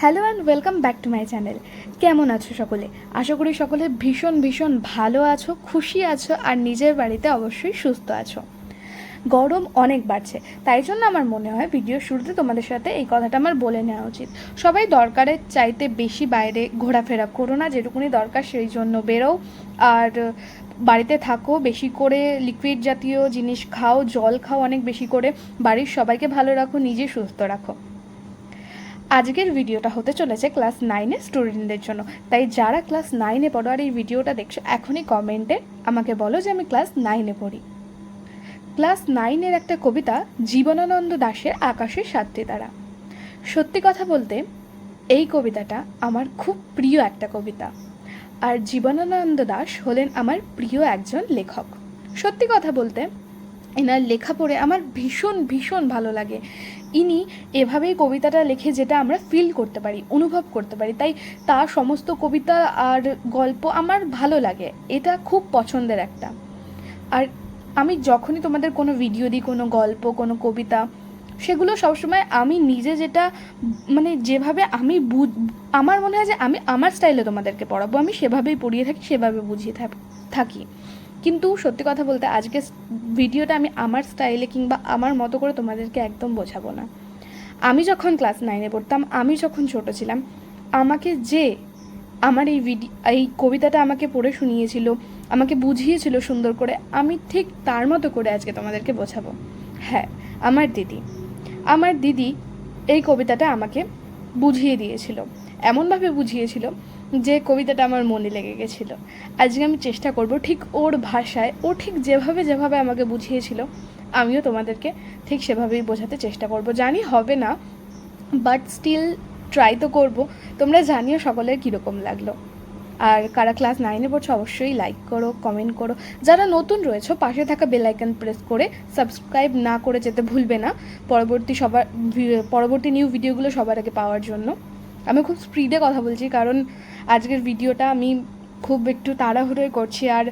Hello and welcome back to my channel কেমন আছো সকলে? আশা করি সকলে ভীষণ ভীষণ ভালো আছো, খুশি আছো আর নিজের বাড়িতে অবশ্যই সুস্থ আছো। গরম অনেক বাড়ছে, তাই জন্য আমার মনে হয় ভিডিও শুরুতে তোমাদের সাথে এই কথাটা আমার বলে নেওয়া উচিত। সবাই দরকারের চাইতে বেশি বাইরে ঘোরাফেরা করো না, যেটুকুনি দরকার সেই জন্য বেরো আর বাড়িতে থাকো, বেশি করে লিকুইড জাতীয় জিনিস খাও, জল খাও অনেক বেশি করে। বাড়ির সবাইকে ভালো রাখো, নিজে সুস্থ রাখো। আজকের ভিডিওটা হতে চলেছে ক্লাস নাইনের স্টুডেন্টদের জন্য। তাই যারা ক্লাস নাইনে পড়ো আর এই ভিডিওটা দেখছ, এখনই কমেন্টে আমাকে বলো যে আমি ক্লাস নাইনে পড়ি। ক্লাস নাইনের একটা কবিতা জীবনানন্দ দাশের আকাশের সাতটি তারা। সত্যি কথা বলতে, এই কবিতাটা আমার খুব প্রিয় একটা কবিতা। আর জীবনানন্দ দাশ হলেন আমার প্রিয় একজন লেখক। সত্যি কথা বলতে, এনার লেখা পড়ে আমার ভীষণ ভীষণ ভালো লাগে। ইনি এভাবেই কবিতাটা লেখে যেটা আমরা ফিল করতে পারি, অনুভব করতে পারি। তাই তার সমস্ত কবিতা আর গল্প আমার ভালো লাগে। এটা খুব পছন্দের একটা। আর আমি যখনই তোমাদের কোনো ভিডিও দিই, কোনো গল্প, কোনো কবিতা, সেগুলো সবসময় আমি নিজে যেটা মানে যেভাবে আমি বুঝ, আমার মনে হয় যে আমি আমার স্টাইলে তোমাদেরকে পড়াবো, আমি সেভাবেই পড়িয়ে থাকি, সেভাবে বুঝিয়ে থাকি। কিন্তু সত্যি কথা বলতে আজকে ভিডিওটা আমি আমার স্টাইলে কিংবা আমার মতো করে তোমাদেরকে একদম বোঝাবো না। আমি যখন ক্লাস নাইনে পড়তাম, আমি যখন ছোট ছিলাম, আমাকে যে আমার এই ভিডি এই কবিতাটা আমাকে পড়ে শুনিয়েছিল, আমাকে বুঝিয়েছিল সুন্দর করে, আমি ঠিক তার মতো করে আজকে তোমাদেরকে বোঝাবো। হ্যাঁ আমার দিদি। আমার দিদি এই কবিতাটা আমাকে বুঝিয়ে দিয়েছিল। এমনভাবে বুঝিয়েছিল যে কবিতাটা আমার মনে লেগে গেছিল। আজকে আমি চেষ্টা করব ঠিক ওর ভাষায়, ও ঠিক যেভাবে যেভাবে আমাকে বুঝিয়েছিল, আমিও তোমাদেরকে ঠিক সেভাবেই বোঝাতে চেষ্টা করব। জানি হবে না বাট স্টিল ট্রাই তো করব। তোমরা জানিও সকলের কীরকম লাগল। আর কারা ক্লাস নাইনে পড়ছো, অবশ্যই লাইক করো কমেন্ট করো। যারা নতুন রয়েছো, পাশে থাকা বেল আইকন প্রেস করে সাবস্ক্রাইব না করে যেতে ভুলবে না। পরবর্তী সবার, পরবর্তী নিউ ভিডিওগুলো সবার আগে পাওয়ার জন্য। আমি খুব স্পিডে কথা বলছি, কারণ আজকের ভিডিওটা আমি খুব একটু তাড়াহুড়োয় করছি আর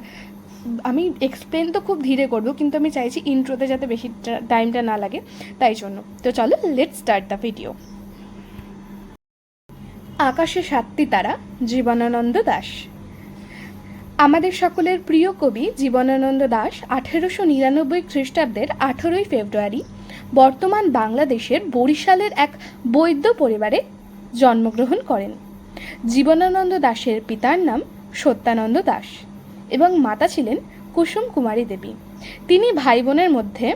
আমি এক্সপ্লেন তো খুব ধীরে করব, কিন্তু আমি চাইছি ইন্ট্রোতে যাতে বেশি টাইমটা না লাগে, তাই জন্য। তো চলো লেট স্টার্ট দ্য ভিডিও আকাশে সাতটি তারা, জীবনানন্দ দাস। আমাদের সকলের প্রিয় কবি জীবনানন্দ দাস আঠেরোশো নিরানব্বই খ্রিস্টাব্দের আঠেরোই ফেব্রুয়ারি বর্তমান বাংলাদেশের বরিশালের এক বৈদ্য পরিবারে জন্মগ্রহণ করেন। জীবনানন্দ দাশের পিতার নাম সত্যানন্দ দাস এবং মাতা ছিলেন কুসুম কুমারী দেবী। তিনি ভাই বোনের মধ্যে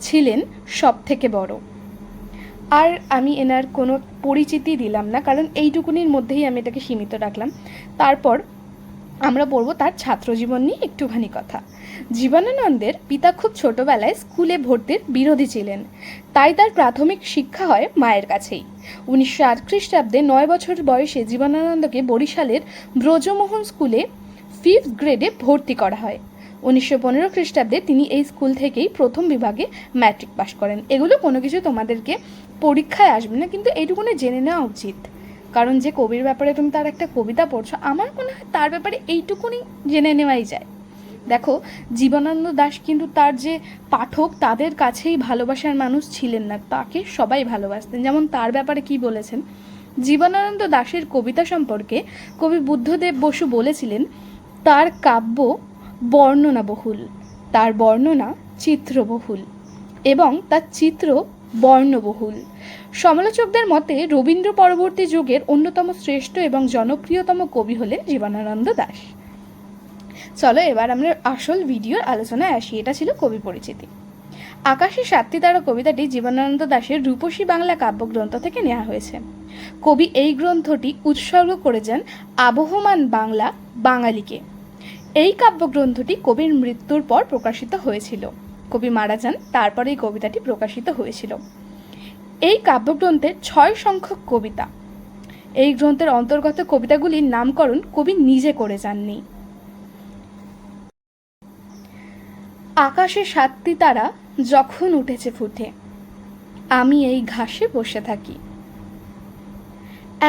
ছিলেন সব থেকে বড়। আর আমি এনার কোনো পরিচিতি দিলাম না, কারণ এইটুকুনির মধ্যেই আমি এটাকে সীমিত রাখলাম। তারপর আমরা পড়ব তার ছাত্রজীবন নিয়ে একটুখানি কথা। জীবনানন্দের পিতা খুব ছোটবেলায় স্কুলে ভর্তির বিরোধী ছিলেন। তাই তার প্রাথমিক শিক্ষা হয় মায়ের কাছেই। উনিশশো আট খ্রিস্টাব্দে নয় বছর বয়সে জীবনানন্দকে বরিশালের ব্রজমোহন স্কুলে ফিফথ গ্রেডে ভর্তি করা হয়। উনিশশো পনেরো খ্রিস্টাব্দে তিনি এই স্কুল থেকেই প্রথম বিভাগে ম্যাট্রিক পাশ করেন। এগুলো কোনো কিছু তোমাদেরকে পরীক্ষায় আসবে না, কিন্তু এইটুকুনি জেনে নেওয়া উচিত। কারণ যে কবির ব্যাপারে তুমি তার একটা কবিতা পড়ছো, আমার মনে হয় তার ব্যাপারে এইটুকুনি জেনে নেওয়াই যায়। দেখো, জীবনানন্দ দাশ কিন্তু তার যে পাঠক, তাদের কাছেই ভালোবাসার মানুষ ছিলেন না, তাকে সবাই ভালোবাসতেন। যেমন তার ব্যাপারে কি বলেছেন? জীবনানন্দ দাশের কবিতা সম্পর্কে কবি বুদ্ধদেব বসু বলেছিলেন, তার কাব্য বর্ণনা বহুল, তার বর্ণনা চিত্রবহুল এবং তার চিত্র বর্ণবহুল সমালোচকদের মতে, রবীন্দ্র পরবর্তী যুগের অন্যতম শ্রেষ্ঠ এবং জনপ্রিয়তম কবি হলেন জীবনানন্দ দাশ চলো এবার আমরা আসল ভিডিওর আলোচনায় আসি। এটা ছিল কবি পরিচিতি। আকাশে সাতটি তারা কবিতাটি জীবনানন্দ দাশের রূপসী বাংলা কাব্যগ্রন্থ থেকে নেওয়া হয়েছে। কবি এই গ্রন্থটি উৎসর্গ করেছেন আবহমান বাংলা বাঙালিকে। এই কাব্যগ্রন্থটি কবির মৃত্যুর পর প্রকাশিত হয়েছিল। কবি মারা যান তারপরে এই কবিতাটি প্রকাশিত হয়েছিল। এই কাব্যগ্রন্থে ছয় সংখ্যক কবিতা। এই গ্রন্থের অন্তর্গত কবিতাগুলির নামকরণ কবি নিজে করে যাননি। আকাশে সাতটি তারা যখন উঠেছে ফুটে, আমি এই ঘাসে বসে থাকি।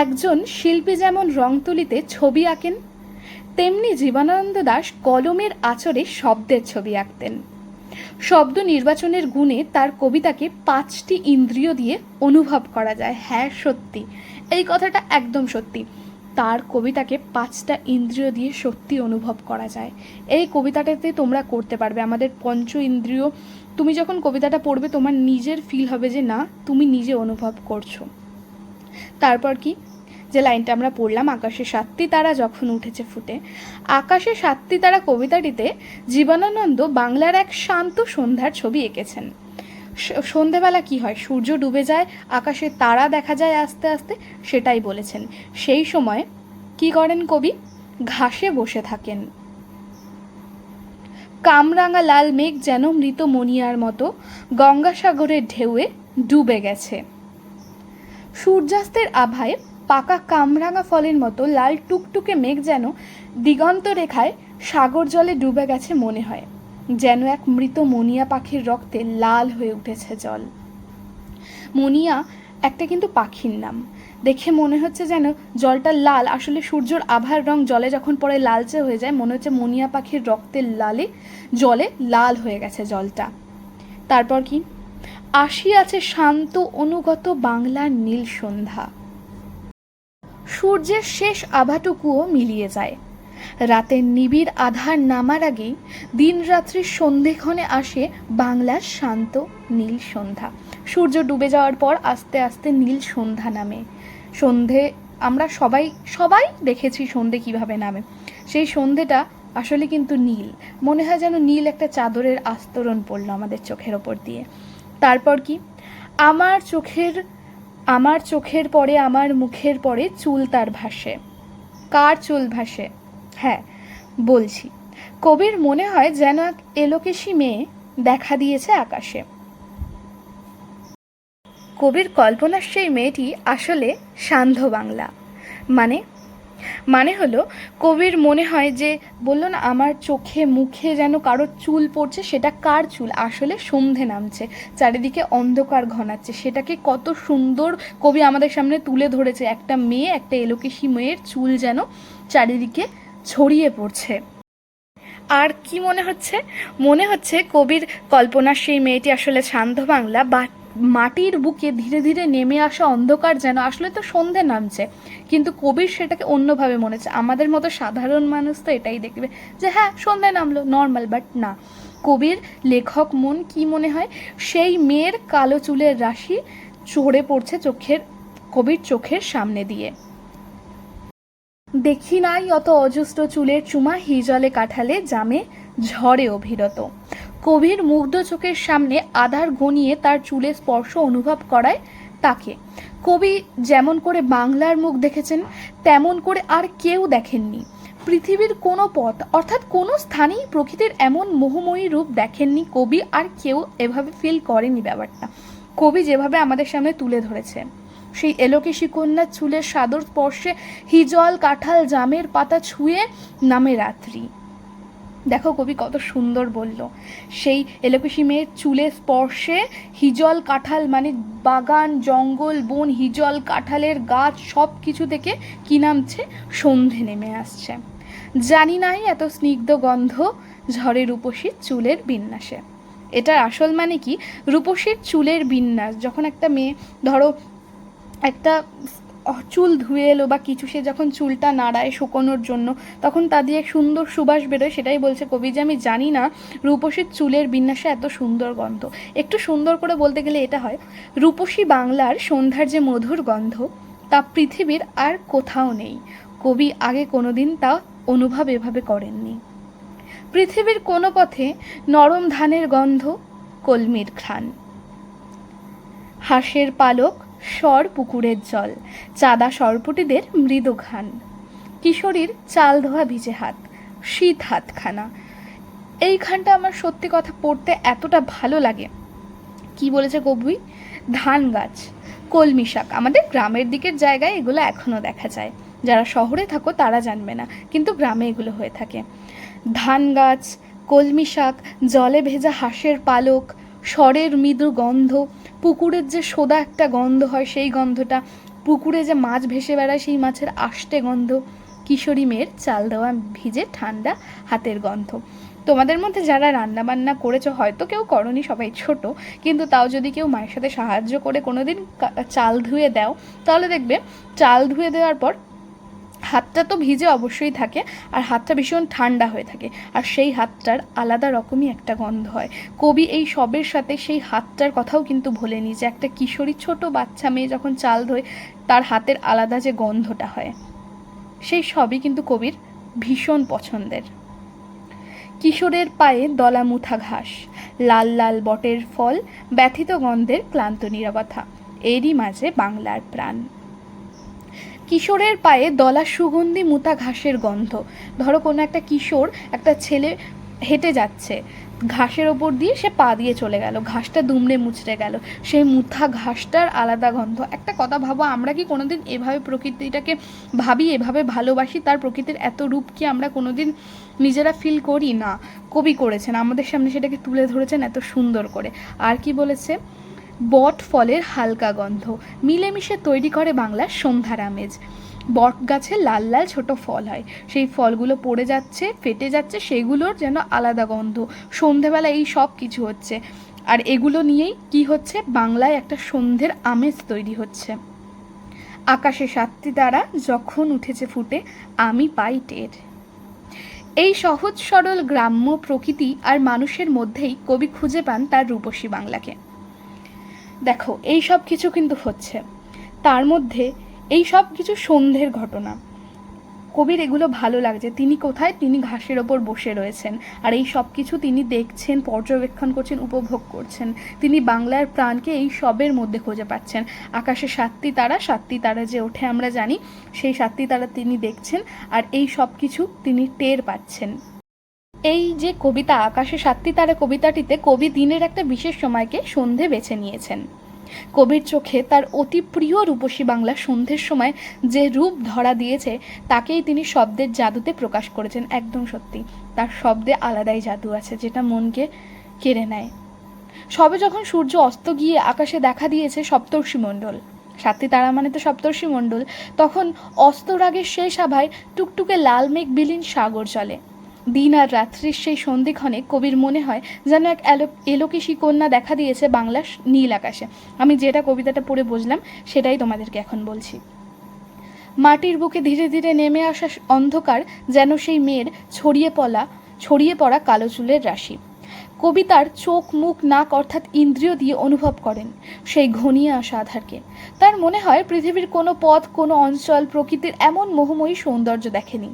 একজন শিল্পী যেমন রং তুলিতে ছবি আঁকেন, তেমনি জীবনানন্দ দাস কলমের আচরে শব্দের ছবি আঁকতেন। শব্দ নির্বাচনের গুণে তার কবিতাকে পাঁচটি ইন্দ্রিয় দিয়ে অনুভব করা যায়। হ্যাঁ সত্যি। এই কথাটা একদম সত্যি। তার কবিতাকে পাঁচটা ইন্দ্রিয় দিয়ে সত্যি অনুভব করা যায়। এই কবিতাটাতে তোমরা করতে পারবে। আমাদের পঞ্চ ইন্দ্রিয়, তুমি যখন কবিতাটা পড়বে, তোমার নিজের ফিল হবে যে, না, তুমি নিজে অনুভব করছ। তারপর কি? যে লাইনটা আমরা পড়লাম, আকাশে সাতটি তারা যখন উঠেছে ফুটে, আকাশে সাতটি তারা কবিতাটিতে জীবনানন্দ বাংলার এক শান্ত সন্ধ্যার ছবি এঁকেছেন। সন্ধেবেলা কি হয়? সূর্য ডুবে যায়, আকাশে তারা দেখা যায় আস্তে আস্তে, সেটাই বলেছেন। সেই সময় কি করেন কবি? ঘাসে বসে থাকেন। কামরাঙা লাল মেঘ যেন মৃত মনিয়ার মতো, গঙ্গাসাগরের ঢেউয়ে ডুবে গেছে। সূর্যাস্তের আভায় পাকা কামরাঙা ফলের মতো লাল টুকটুকে মেঘ যেন দিগন্ত রেখায় সাগর জলে ডুবে গেছে মনে হয়, যেন এক মৃত মনিয়া পাখির রক্তে লাল হয়ে উঠেছে জল। মনিয়া একটা কিন্তু পাখির নাম। দেখে মনে হচ্ছে যেন জলটা লাল। আসলে সূর্যর আভার রং জলে যখন পরে লালচে হয়ে যায়, মনে হচ্ছে মনিয়া পাখির রক্তের লালে, জলে লাল হয়ে গেছে জলটা। তারপর কি? আসিয়াছে শান্ত অনুগত বাংলার নীল সন্ধ্যা। সূর্যের শেষ আভাটুকুও মিলিয়ে যায়। রাতের নিবিড় আধার নামার আগেই দিন রাত্রির সন্ধেক্ষণে আসে বাংলার শান্ত নীল সন্ধ্যা। সূর্য ডুবে যাওয়ার পর আস্তে আস্তে নীল সন্ধ্যা নামে। সন্ধে আমরা সবাই সবাই দেখেছি সন্ধে কীভাবে নামে। সেই সন্ধেটা আসলে কিন্তু নীল। মনে হয় যেন নীল একটা চাদরের আস্তরণ পড়ল আমাদের চোখের ওপর দিয়ে। তারপর কি? আমার চোখের আমার চোখের পরে আমার মুখের পরে চুল তার ভাসে। কার চুল ভাসে? হ্যাঁ বলছি। কবির মনে হয় যেন এক এলোকেশি মেয়ে দেখা দিয়েছে আকাশে। কবির কল্পনার সেই মেয়েটি আসলে সান্ধ্য বাংলা। মানে মানে হলো, কবির মনে হয় যে, বলল না, আমার চোখে মুখে যেন কারোর চুল পড়ছে, সেটা কার চুল? আসলে সন্ধে নামছে, চারিদিকে অন্ধকার ঘনাচ্ছে। সেটাকে কত সুন্দর কবি আমাদের সামনে তুলে ধরেছে। একটা মেয়ে, একটা এলোকেশি মেয়ের চুল যেন চারিদিকে ছড়িয়ে পড়ছে। আর কি মনে হচ্ছে? মনে হচ্ছে কবির কল্পনার সেই মেয়েটি আসলে শান্ত বাংলা বা মাটির বুকে ধীরে ধীরে নেমে আসা অন্ধকার যেন আসলে তো সন্ধে নামছে, কিন্তু কবির সেটাকে অন্যভাবে মনে হচ্ছে। আমাদের মতো সাধারণ মানুষ তো এটাই দেখবে যে হ্যাঁ সন্ধে নামলো নর্মাল বাট না। কবির লেখক মন কি মনে হয়? সেই মেয়ের কালো চুলের রাশি চড়ে পড়ছে চোখের, কবির চোখের সামনে দিয়ে। দেখি নাই অত অজস্র চুলের চুমা, হিজলে কাঠালে জামে ঝড়ে অভিরত। কবির মুগ্ধ চোখের সামনে আধার ঘনিয়ে তার চুলের স্পর্শ অনুভব করায় তাকে। কবি যেমন করে বাংলার মুখ দেখেছেন, তেমন করে আর কেউ দেখেননি। পৃথিবীর কোনো পথ, অর্থাৎ কোনো স্থানেই প্রকৃতির এমন মোহময়ী রূপ দেখেননি কবি, আর কেউ এভাবে ফিল করেনি ব্যাপারটা। কবি যেভাবে আমাদের সামনে তুলে ধরেছে। সেই এলোকেশী কন্যার চুলের সাদর স্পর্শে হিজল কাঁঠাল জামের পাতা ছুঁয়ে নামে রাত্রি। দেখো কবি কত সুন্দর বলল। সেই এলোকেশী মেয়ের চুলের স্পর্শে হিজল কাঁঠাল মানে বাগান, জঙ্গল, বন, হিজল কাঁঠালের গাছ সব কিছু থেকে কি নামছে? সন্ধে নেমে আসছে। জানি নাই এত স্নিগ্ধ গন্ধ ঝড়ের রূপসীর চুলের বিন্যাসে। এটার আসল মানে কি? রূপসীর চুলের বিন্যাস। যখন একটা মেয়ে, ধরো, একটা চুল ধুয়ে এলো বা কিছু, সে যখন চুলটা নাড়ায় শুকোনোর জন্য, তখন তা দিয়ে সুন্দর সুবাস বেরোয়, সেটাই বলছে কবি যে, আমি জানি না রূপসীর চুলের বিন্যাসে এত সুন্দর গন্ধ। একটু সুন্দর করে বলতে গেলে এটা হয়, রূপসী বাংলার সন্ধ্যার যে মধুর গন্ধ, তা পৃথিবীর আর কোথাও নেই। কবি আগে কোনোদিন তা অনুভব এভাবে করেননি। পৃথিবীর কোনো পথে নরম ধানের গন্ধ কলমির ঘ্রাণ। হাঁসের পালক স্বর পুকুরের জল, চাঁদা সরপটিদের মৃদু ঘান কিশোরীর চাল ধোয়া ভিজে হাত, শীত হাতখানা। এইখানটা আমার সত্যি কথা পড়তে এতটা ভালো লাগে। কি বলেছে কবি ধান গাছ, কলমি শাক। আমাদের গ্রামের দিকের জায়গায় এগুলো এখনও দেখা যায়। যারা শহরে থাকো তারা জানবে না, কিন্তু গ্রামে এগুলো হয়ে থাকে। ধান গাছ, কলমি শাক, জলে ভেজা হাঁসের পালক, স্বরের মৃদু গন্ধ পুকুরের যে সোদা একটা গন্ধ হয়, সেই গন্ধটা, পুকুরে যে মাছ ভেসে বেড়ায়, সেই মাছের আষ্টে গন্ধ, কিশোরী মেয়ের চাল দেওয়া ভিজে ঠান্ডা হাতের গন্ধ। তোমাদের মধ্যে যারা রান্না বান্না করেছ, হয়তো কেউ করনি, সবাই ছোট, কিন্তু তাও যদি কেউ মায়ের সাথে সাহায্য করে কোনো দিন চাল ধুয়ে দাও, তাহলে দেখবে চাল ধুয়ে দেওয়ার পর হাতটা তো ভিজে অবশ্যই থাকে, আর হাতটা ভীষণ ঠান্ডা হয়ে থাকে। আর সেই হাতটার আলাদা রকমই একটা গন্ধ হয়। কবি এই সবের সাথে সেই হাতটার কথাও কিন্তু ভোলেনি যে একটা কিশোরী ছোট বাচ্চা মেয়ে যখন চাল ধোয়, তার হাতের আলাদা যে গন্ধটা হয়। সেই সবই কিন্তু কবির ভীষণ পছন্দের। কিশোরের পায়ে দলা মুথা ঘাস, লাল লাল বটের ফল, ব্যথিত গন্ধের ক্লান্ত নিরবতা, এরই মাঝে বাংলার প্রাণ। কিশোরের পায়ে দলা সুগন্ধি মুতা ঘাসের গন্ধ। ধরো কোনো একটা কিশোর একটা ছেলে হেঁটে যাচ্ছে। ঘাসের ওপর দিয়ে সে পা দিয়ে চলে গেল। ঘাসটা দুমড়ে মুচড়ে গেল। সেই মুথা ঘাসটার আলাদা গন্ধ। একটা কথা ভাবো, আমরা কি কোনোদিন এভাবে প্রকৃতিটাকে ভাবি, এভাবে ভালোবাসি? তার প্রকৃতির এত রূপ কি আমরা কোনোদিন নিজেরা ফিল করি না? কবি করেছেন। আমাদের সামনে সেটাকে তুলে ধরেছেন এত সুন্দর করে। আর কি বলেছে? বট ফলের হালকা গন্ধ। মিলেমিশে তৈরি করে বাংলার সন্ধ্যার আমেজ। বট গাছে লাল লাল ছোট ফল হয়। সেই ফলগুলো পড়ে যাচ্ছে, ফেটে যাচ্ছে, সেগুলোর যেন আলাদা গন্ধ। সন্ধেবেলা এই সব কিছু হচ্ছে। আর এগুলো নিয়েই কি হচ্ছে? বাংলায় একটা সন্ধ্যের আমেজ তৈরি হচ্ছে। আকাশে সাতটি তারা যখন উঠেছে ফুটে, আমি পাই টের। এই সহজ সরল গ্রাম্য প্রকৃতি আর মানুষের মধ্যেই কবি খুঁজে পান তার রূপসী বাংলাকে। দেখো, এই সব কিছু কিন্তু হচ্ছে। তার মধ্যে এই সব কিছু সন্ধ্যের ঘটনা। কবির এগুলো ভালো লাগছে। তিনি কোথায়? তিনি ঘাসের ওপর বসে রয়েছেন। আর এই সব কিছু তিনি দেখছেন, পর্যবেক্ষণ করছেন, উপভোগ করছেন। তিনি বাংলার প্রাণকে এই সবের মধ্যে খুঁজে পাচ্ছেন। আকাশে সাতটি তারা সাতটি তারা যে ওঠে আমরা জানি, সেই সাতটি তারা তিনি দেখছেন। আর এই সব কিছু তিনি টের পাচ্ছেন। এই যে কবিতা আকাশে সাতটি তারা কবিতাটিতে কবি দিনের একটা বিশেষ সময়কে সন্ধে বেছে নিয়েছেন। কবির চোখে তার অতি প্রিয় রূপসী বাংলা সন্ধ্যের সময় যে রূপ ধরা দিয়েছে, তাকেই তিনি শব্দের জাদুতে প্রকাশ করেছেন একদম সত্যি। তার শব্দে আলাদাই জাদু আছে যেটা মনকে কেড়ে নেয়। সবে যখন সূর্য অস্ত গিয়ে আকাশে দেখা দিয়েছে সপ্তর্ষি মণ্ডল, সাতটি তারা মানে তো সপ্তর্ষি মণ্ডল, তখন অস্তরাগের শেষ আভায় টুকটুকে লাল মেঘ বিলীন সাগর চলে। দিন আর রাত্রির সেই সন্ধিক্ষণে কবির মনে হয় যেন এক এলো এলোকেশী কন্যা দেখা দিয়েছে বাংলার নীল আকাশে। আমি যেটা কবিতাটা পড়ে বুঝলাম, সেটাই তোমাদেরকে এখন বলছি। মাটির বুকে ধীরে ধীরে নেমে আসা অন্ধকার যেন সেই মেয়ের ছড়িয়ে পড়া ছড়িয়ে পড়া কালো চুলের রাশি। কবিতার চোখ মুখ নাক অর্থাৎ ইন্দ্রিয় দিয়ে অনুভব করেন সেই ঘনিয়ে আসা আধারকে। তার মনে হয় পৃথিবীর কোনো পথ, কোনো অঞ্চল প্রকৃতির এমন মোহময়ী সৌন্দর্য দেখেনি।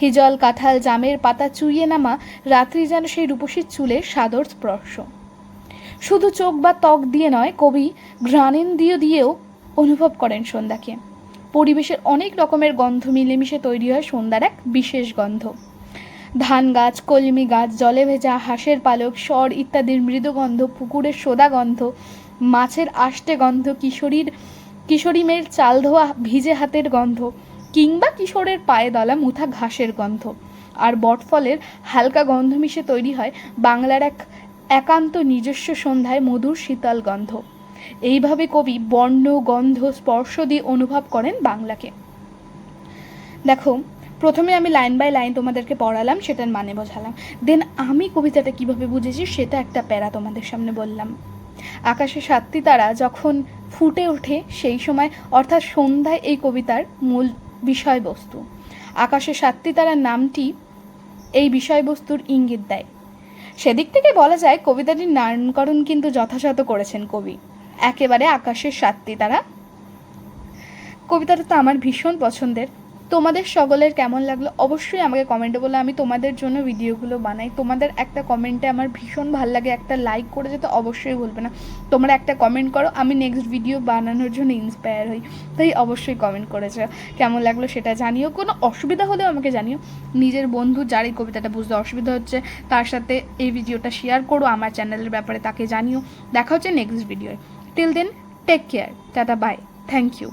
হিজল কাঁঠাল জামের পাতা চুইয়ে নামা, রাত্রি যেন সেই রূপসীর চুলের সাদর স্পর্শ। শুধু চোখ বা ত্বক দিয়ে নয়, কবি ঘ্রাণেন্দ্রিয় দিয়েও অনুভব করেন সন্ধ্যাকে। পরিবেশের অনেক রকমের গন্ধ মিলেমিশে তৈরি হয় সন্ধ্যার এক বিশেষ গন্ধ। ধান গাছ, কলমি গাছ, জলে ভেজা হাঁসের পালক, স্বর ইত্যাদির মৃদুগন্ধ পুকুরের সোদা গন্ধ, মাছের আষ্টে গন্ধ, কিশোরীর কিশোরী মেয়ের চাল ধোয়া ভিজে হাতের গন্ধ কিংবা কিশোরের পায়ে দলা মুথা ঘাসের গন্ধ। আর বটফলের হালকা গন্ধ মিশে তৈরি হয় বাংলার এক একান্ত নিজস্ব সন্ধ্যায় মধুর শীতল গন্ধ। এইভাবে কবি বর্ণ, গন্ধ, স্পর্শ দিয়ে অনুভব করেন বাংলাকে। দেখো, প্রথমে আমি লাইন বাই লাইন তোমাদেরকে পড়ালাম, সেটার মানে বোঝালাম। দেন আমি কবিতাটা কীভাবে বুঝেছি, সেটা একটা প্যারা তোমাদের সামনে বললাম। আকাশে সাতটি তারা যখন ফুটে ওঠে, সেই সময় অর্থাৎ সন্ধ্যায় এই কবিতার মূল বিষয়বস্তু। আকাশে সাতটি তারার নামটি এই বিষয়বস্তুর ইঙ্গিত দেয়। সেদিক থেকে বলা যায়, কবিতাটির নামকরণ কিন্তু যথাযথ করেছেন কবি। একেবারে আকাশের সাতটি তারা। কবিতাটা তো আমার ভীষণ পছন্দের। তোমাদের সকলের কেমন লাগল? অবশ্যই আমাকে কমেন্টে বলে। আমি তোমাদের জন্য ভিডিওগুলো বানাই। তোমাদের একটা কমেন্টে আমার ভীষণ ভালো লাগে। একটা লাইক করে যেতে অবশ্যই বলবে না। তোমরা একটা কমেন্ট করো। আমি নেক্সট ভিডিও বানানোর জন্য ইন্সপায়ার হই। তাই অবশ্যই কমেন্ট করেছ। কেমন লাগল সেটা জানিও। কোনো অসুবিধা হলেও আমাকে জানিও। নিজের বন্ধু যার এই কবিতাটা বুঝতে অসুবিধা হচ্ছে, তার সাথে এই ভিডিওটা শেয়ার করো। আমার চ্যানেলের ব্যাপারে তাকে জানিও। দেখা হচ্ছে next ভিডিওয় till then take care tata bye thank you